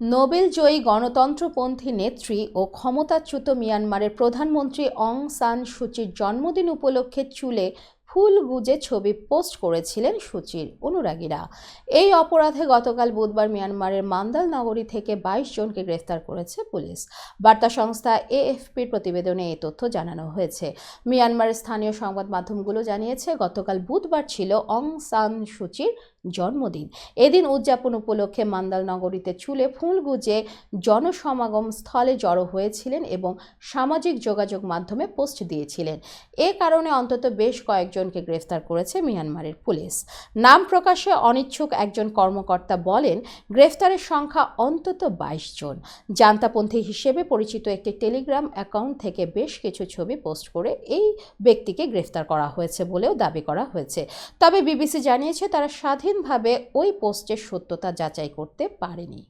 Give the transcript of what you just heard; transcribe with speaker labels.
Speaker 1: নোবেলজয়ী গণতন্ত্রপন্থী নেত্রী ও ক্ষমতাচ্যুত মিয়ানমারের প্রধানমন্ত্রী অং সান সুচির জন্মদিন উপলক্ষে চুলে ফুল গুজে ছবি পোস্ট করেছিলেন সুচির অনুরাগীরা। এই অপরাধে গতকাল বুধবার মিয়ানমারের মান্দাল নগরী থেকে বাইশ জনকে গ্রেফতার করেছে পুলিশ। বার্তা সংস্থা এএফপির প্রতিবেদনে এই তথ্য জানানো হয়েছে। মিয়ানমারের স্থানীয় সংবাদ মাধ্যমগুলো জানিয়েছে, গতকাল বুধবার ছিল অং সান সুচির জন্মদিন। এদিন উদযাপন উপলক্ষে মান্দাল নগরীতে চুলে ফুল গুজে জনসমাগম স্থলে জড়ো হয়েছিলেন এবং সামাজিক যোগাযোগ মাধ্যমে পোস্ট দিয়েছিলেন। এ কারণে অন্তত বেশ কয়েকজনকে গ্রেফতার করেছে মিয়ানমারের পুলিশ। নাম প্রকাশে অনিচ্ছুক একজন কর্মকর্তা বলেন, গ্রেফতারের সংখ্যা অন্তত বাইশ জন। জান্তাপন্থী হিসেবে পরিচিত একটি টেলিগ্রাম অ্যাকাউন্ট থেকে বেশ কিছু ছবি পোস্ট করে এই ব্যক্তিকে গ্রেফতার করা হয়েছে বলেও দাবি করা হয়েছে। তবে বিবিসি জানিয়েছে, তারা স্বাধীনভাবে ওই পোস্টের সত্যতা যাচাই করতে পারেনি।